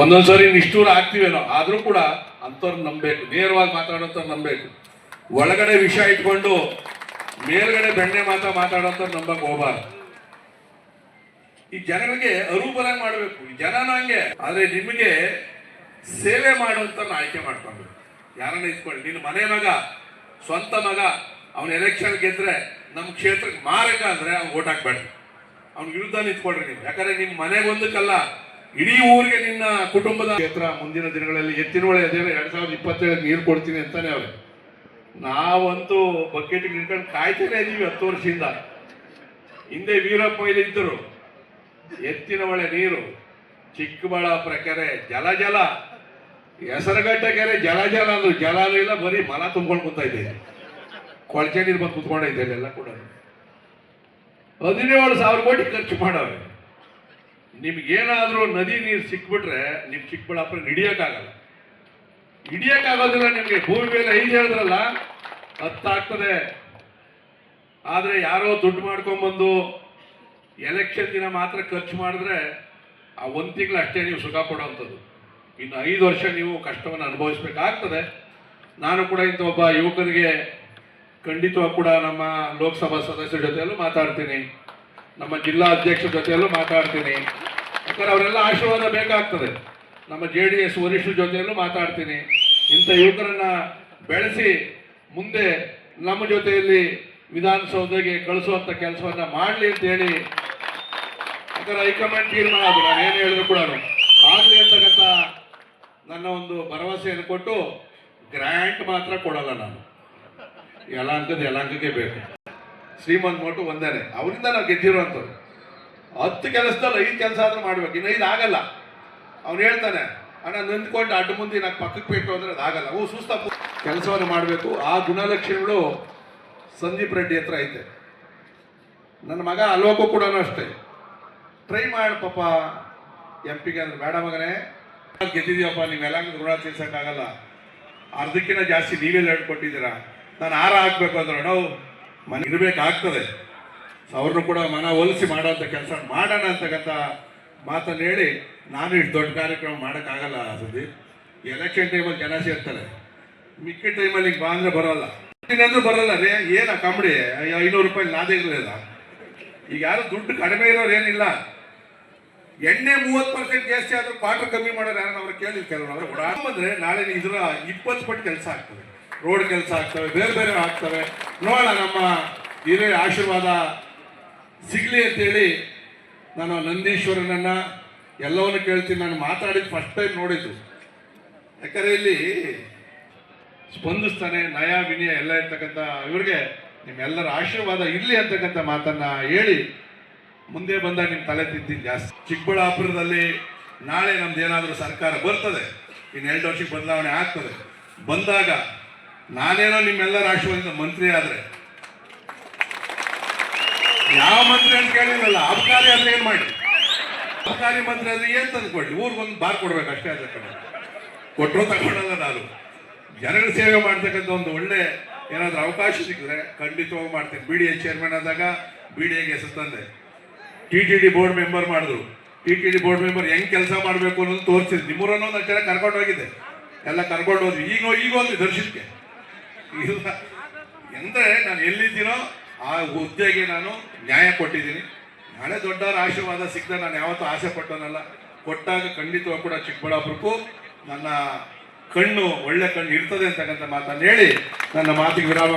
ಒಂದೊಂದ್ಸರಿ ನಿಷ್ಠೂರ ಆಗ್ತೀವೇನೋ, ಆದರೂ ಕೂಡ ಅಂಥವ್ರು ನಂಬಬೇಕು, ನೇರವಾಗಿ ಮಾತಾಡೋಂಥವ್ರು ನಂಬಬೇಕು. ಒಳಗಡೆ ವಿಷಯ ಇಟ್ಕೊಂಡು, ಮೇಲ್ಗಡೆ ಬೆಣ್ಣೆ ಮಾತಾ ಮಾತಾಡೋಂಥವ್ರು ನಂಬಕ್ ಹೋಗಬಾರ್ದು. ಈ ಜನಗಳಿಗೆ ಅರೂಪರಾಗಿ ಮಾಡಬೇಕು, ಈ ಜನನ ಹಂಗೆ. ಆದ್ರೆ ನಿಮಗೆ ಸೇವೆ ಮಾಡುವಂತ ಆಯ್ಕೆ ಮಾಡ್ಕೊಬೇಕು ಯಾರನ್ನ ಇಟ್ಕೊಳ್ಳಿ ನಿನ್ನ ಮನೆ ಮಗ, ಸ್ವಂತ ಮಗ, ಅವನ ಎಲೆಕ್ಷನ್ ಗೆದ್ರೆ ನಮ್ಮ ಕ್ಷೇತ್ರಕ್ಕೆ ಮಾರಕ ಅಂದ್ರೆ ಅವ್ನು ಓಟ್ ಹಾಕ್ಬೇಡ ಅವ್ನ ವಿರುದ್ಧ ನಿಂತ್ಕೊಳ್ರಿ ನೀವು. ಯಾಕಂದ್ರೆ ನಿಮ್ಮ ಮನೆಗೊಂದಕ್ಕಲ್ಲ ಇಡೀ ಊರಿಗೆ ನಿನ್ನ ಕುಟುಂಬದ ಕ್ಷೇತ್ರ ಮುಂದಿನ ದಿನಗಳಲ್ಲಿ ಎತ್ತಿನ ಒಳ್ಳೆ ಅದೇ ಎರಡ್ ಸಾವಿರದ ಇಪ್ಪತ್ತೇಳು ನೀರು ಕೊಡ್ತೀನಿ ಅಂತಾನೆ ಅವ್ರೆ. ನಾವಂತೂ ಬಕೆಟ್ ನಿಂತ್ಕೊಂಡು ಕಾಯ್ತಾನೆ ಇದೀವಿ ಹತ್ತು ವರ್ಷದಿಂದ. ಹಿಂದೆ ವೀರಪ್ಪ ಇಲ್ಲಿ ಇದ್ದರು. ಎತ್ತಿನ ಒಳೆ ನೀರು, ಚಿಕ್ಕಬಳ್ಳಾಪುರ ಕೆರೆ, ಜಲ ಜಲ. ಹೆಸರುಗಟ್ಟ ಕೆರೆ ಜಲ ಜಲ ಅಂದ್ರು. ಜಲ ಇಲ್ಲ, ಬರೀ ಮಲ ತುಂಬ್ಕೊಂಡು ಕೂತಾ ಇದೆ. ಕೊಳಚೆ ನೀರು ಬಂದು ಕುತ್ಕೊಂಡೈತೆ ಎಲ್ಲ ಕೂಡ. ಹದಿನೇಳು ಸಾವಿರ ಕೋಟಿ ಖರ್ಚು ಮಾಡವ್ರೆ. ನಿಮ್ಗೇನಾದ್ರೂ ನದಿ ನೀರು ಸಿಕ್ಬಿಟ್ರೆ ನಿಮ್ ಚಿಕ್ಕಬಳ್ಳಾಪುರ ಹಿಡಿಯಕ್ಕಾಗಲ್ಲ. ಹಿಡಿಯಕ್ಕಾಗೋದಿಲ್ಲ ನಿಮ್ಗೆ. ಭೂಮಿ ಮೇಲೆ ಐದು ಹೇಳಿದ್ರಲ್ಲ ಹತ್ತಾಗ್ತದೆ ಆದ್ರೆ ಯಾರೋ ದುಡ್ಡು ಮಾಡ್ಕೊಂಬಂದು ಎಲೆಕ್ಷನ್ ದಿನ ಮಾತ್ರ ಖರ್ಚು ಮಾಡಿದ್ರೆ ಆ ಒಂದು ತಿಂಗಳು ಅಷ್ಟೇ ನೀವು ಸುಖ ಪಡೋವಂಥದ್ದು ಇನ್ನು ಐದು ವರ್ಷ ನೀವು ಕಷ್ಟವನ್ನು ಅನುಭವಿಸ್ಬೇಕಾಗ್ತದೆ. ನಾನು ಕೂಡ ಇಂಥ ಒಬ್ಬ ಯುವಕರಿಗೆ ಖಂಡಿತವಾಗಿ ಕೂಡ ನಮ್ಮ ಲೋಕಸಭಾ ಸದಸ್ಯರ ಜೊತೆಯಲ್ಲೂ ಮಾತಾಡ್ತೀನಿ. ನಮ್ಮ ಜಿಲ್ಲಾ ಅಧ್ಯಕ್ಷರ ಜೊತೆಯಲ್ಲೂ ಮಾತಾಡ್ತೀನಿ. ಯಾಕಂದ್ರೆ ಅವರೆಲ್ಲ ಆಶೀರ್ವಾದ ಬೇಕಾಗ್ತದೆ. ನಮ್ಮ ಜೆ ಡಿ ಎಸ್ ವರಿಷ್ಠರ ಜೊತೆಯಲ್ಲೂ ಮಾತಾಡ್ತೀನಿ. ಇಂಥ ಯುವಕರನ್ನ ಬೆಳೆಸಿ ಮುಂದೆ ನಮ್ಮ ಜೊತೆಯಲ್ಲಿ ವಿಧಾನಸೌಧಗೆ ಕಳಿಸುವಂತ ಕೆಲಸವನ್ನ ಮಾಡಲಿ ಅಂತ ಹೇಳಿ ಯಾಕಂದ್ರೆ ಹೈಕಮಾಂಡ್ ತೀರ್ಮಾನ ಅದು ನಾನು ಏನು ಹೇಳಿದ್ರು ಕೂಡ ಆಗಲಿ ಅಂತಕ್ಕಂಥ ನನ್ನ ಒಂದು ಭರವಸೆಯನ್ನು ಕೊಟ್ಟು ಗ್ರ್ಯಾಂಟ್ ಮಾತ್ರ ಕೊಡಲ್ಲ ನಾನು. ಯಲಾಂಕದ ಯಲಾಂಕಕ್ಕೆ ಬೇಕು. ಶ್ರೀಮಂತ್ ಮೋಟು ಒಂದೇನೆ. ಅವರಿಂದ ನಾವು ಗೆದ್ದಿರುವಂಥವ್ರು ಹತ್ತು ಕೆಲಸದಲ್ಲಿ ಐದು ಕೆಲಸ ಆದ್ರೂ ಮಾಡ್ಬೇಕು. ಇನ್ನು ಐದು ಆಗಲ್ಲ. ಅವ್ನು ಹೇಳ್ತಾನೆ, ಅಣ್ಣ, ನಿಂತ್ಕೊಂಡು ಅಡ್ಡ ಮುಂದೆ ನಾನು ಪಕ್ಕಕ್ಕೆ ಬೇಕು ಅಂದ್ರೆ ಅದಾಗಲ್ಲ ಓ, ಸುಸ್ತ ಕೆಲಸವನ್ನು ಮಾಡಬೇಕು. ಆ ಗುಣಲಕ್ಷಣಗಳು ಸಂದೀಪ್ ರೆಡ್ಡಿ ಹತ್ರ ಐತೆ. ನನ್ನ ಮಗ ಅಲೋಕು ಕೂಡ ಅಷ್ಟೇ. ಟ್ರೈ ಮಾಡಿ ಪಾಪ. ಎಂ ಪಿಗೆ ಅಂದ್ರೆ ಬೇಡ ಮಗನೇ. ಗೆದ್ದಿದೀವಪ್ಪ ನೀವೆಲ್ಲ ಋಣ ತೀರ್ಸೋಕ್ಕಾಗಲ್ಲ. ಅರ್ಧಕ್ಕಿಂತ ಜಾಸ್ತಿ ನೀವೆಲ್ಲ ಹೇಳ್ಕೊಟ್ಟಿದ್ದೀರಾ. ನಾನು ಆರ ಹಾಕ್ಬೇಕು ಅಂದ್ರೆ ನಾವು ಮನೆ ಇರಬೇಕಾಗ್ತದೆ. ಅವ್ರನ್ನು ಕೂಡ ಮನ ಒಲಿಸಿ ಮಾಡೋಂಥ ಕೆಲಸ ಮಾಡೋಣ ಅಂತಕ್ಕಂಥ ಮಾತನ್ನು ಹೇಳಿ ನಾನು ಇಷ್ಟು ದೊಡ್ಡ ಕಾರ್ಯಕ್ರಮ ಮಾಡೋಕ್ಕಾಗಲ್ಲ ಸುದೀಪ್. ಎಲೆಕ್ಷನ್ ಟೈಮಲ್ಲಿ ಜನ ಸೇರ್ತಾರೆ ಮಿಕ್ಕಿ ಟೈಮಲ್ಲಿ ಬಾ ಅಂದರೆ ಬರೋಲ್ಲ. ಇನ್ನೆಂದ್ರೂ ಬರಲ್ಲ. ರೇ, ಏನ ಕಾಮಿಡಿ? ಐನೂರು ರೂಪಾಯಿ ನಾದೇ ಇರಲಿಲ್ಲ. ಈಗ ಯಾರು ದುಡ್ಡು ಕಡಿಮೆ ಇರೋರು ಏನಿಲ್ಲ. ಎಣ್ಣೆ ಮೂವತ್ತು ಪರ್ಸೆಂಟ್ ಜಾಸ್ತಿ ಆದರೂ ಕ್ವಾರ್ಟರ್ ಕಮ್ಮಿ ಮಾಡೋರು ಯಾರನ್ನ ಅವ್ರು ಕೇಳಿ ಕೆಲವರು. ಅವ್ರು ಉಡಾಣ ನಾಳೆ ಇದರ ಇಪ್ಪತ್ತು ಪಟ್ಟು ಕೆಲಸ ಆಗ್ತದೆ. ರೋಡ್ ಕೆಲಸ ಆಗ್ತವೆ, ಬೇರೆ ಬೇರೆ ಆಗ್ತವೆ. ನೋಡೋಣ ನಮ್ಮ ಹಿರಿಯ ಆಶೀರ್ವಾದ ಸಿಗ್ಲಿ ಅಂತೇಳಿ ನಾನು ನಂದೀಶ್ವರನನ್ನ ಎಲ್ಲವನ್ನು ಕೇಳ್ತೀನಿ. ನಾನು ಮಾತಾಡಿದ ಫಸ್ಟ್ ಟೈಮ್ ನೋಡಿದ್ದು. ಯಾಕಂದ್ರೆ ಇಲ್ಲಿ ಸ್ಪಂದಿಸ್ತಾನೆ ನಯ ವಿನಯ ಎಲ್ಲ ಇರ್ತಕ್ಕಂಥ ಇವ್ರಿಗೆ ನಿಮ್ಮೆಲ್ಲರ ಆಶೀರ್ವಾದ ಇರಲಿ ಅಂತಕ್ಕಂಥ ಮಾತನ್ನ ಹೇಳಿ ಮುಂದೆ ಬಂದ ನಿಮ್ಮ ತಲೆ ತಿಂತೀನಿ ಜಾಸ್ತಿ. ಚಿಕ್ಕಬಳ್ಳಾಪುರದಲ್ಲಿ ನಾಳೆ ನಮ್ದು ಏನಾದರೂ ಸರ್ಕಾರ ಬರ್ತದೆ ಇನ್ನು ಎರಡು ವರ್ಷಕ್ಕೆ ಬದಲಾವಣೆ ಆಗ್ತದೆ. ಬಂದಾಗ ನಾನೇನೋ ನಿಮ್ಮೆಲ್ಲರ ಆಶೀರ್ವಾದ ಮಂತ್ರಿ ಆದ್ರೆ ಯಾವ ಮಂತ್ರಿ ಅಂತ ಕೇಳಿದ್ರಲ್ಲ ಅಬಕಾರಿ ಅಂದ್ರೆ ಏನ್ ಮಾಡಿ? ಅಬಕಾರಿ ಮಂತ್ರಿ ಅಂದ್ರೆ ಏನ್ ತಂದು ಕೊಡ್ಲಿ ಒಂದು ಬಾರ್ ಕೊಡ್ಬೇಕು ಅಷ್ಟೇ ಅದ್ರ ಕಡೆ ಕೊಟ್ಟರು ತಗೊಳ್ಳಲ್ಲ ನಾನು. ಜನಗಳ ಸೇವೆ ಮಾಡ್ತಕ್ಕಂಥ ಒಂದು ಒಳ್ಳೆ ಏನಾದ್ರೂ ಅವಕಾಶ ಸಿಕ್ಕಿದ್ರೆ ಖಂಡಿತವಾಗಿ ಮಾಡ್ತೇನೆ. ಬಿ ಡಿ ಎ ಚೇರ್ಮನ್ ಆದಾಗ ಬಿ ಡಿ ಎಗೆ ತಂದೆ. T T D board member ಮಾಡಿದ್ರು. T T D board member ಹೆಂಗ್ ಕೆಲಸ ಮಾಡಬೇಕು ಅನ್ನೋದು ತೋರಿಸಿದ್ರು. ನಿಮ್ಮೂರನ್ನು ಒಂದು ಜನ ಕರ್ಕೊಂಡು ಹೋಗಿದ್ದೆ. ಎಲ್ಲ ಕರ್ಕೊಂಡು ಹೋದ್ವಿ. ಈಗ ಈಗ ಹೋದ್ವಿ ದರ್ಶನಕ್ಕೆ ಇಲ್ಲ. ಎಂದ್ರೆ ನಾನು ಎಲ್ಲಿದ್ದೀನೋ ಆ ಹುದ್ದೆಗೆ ನಾನು ನ್ಯಾಯ ಕೊಟ್ಟಿದ್ದೀನಿ. ನಾಳೆ ದೊಡ್ಡವರ ಆಶೀರ್ವಾದ ಸಿಕ್ಕದೆ ನಾನು ಯಾವತ್ತೂ ಆಸೆ ಪಟ್ಟವನಲ್ಲ. ಕೊಟ್ಟಾಗ ಖಂಡಿತವಾಗ ಕೂಡ ಚಿಕ್ಕಬಳ್ಳಾಪುರಕ್ಕೂ ನನ್ನ ಕಣ್ಣು ಒಳ್ಳೆ ಕಣ್ಣು ಇರ್ತದೆ ಅಂತಕ್ಕಂಥ ಮಾತನ್ನು ಹೇಳಿ ನನ್ನ ಮಾತಿಗೆ ವಿರಾಮ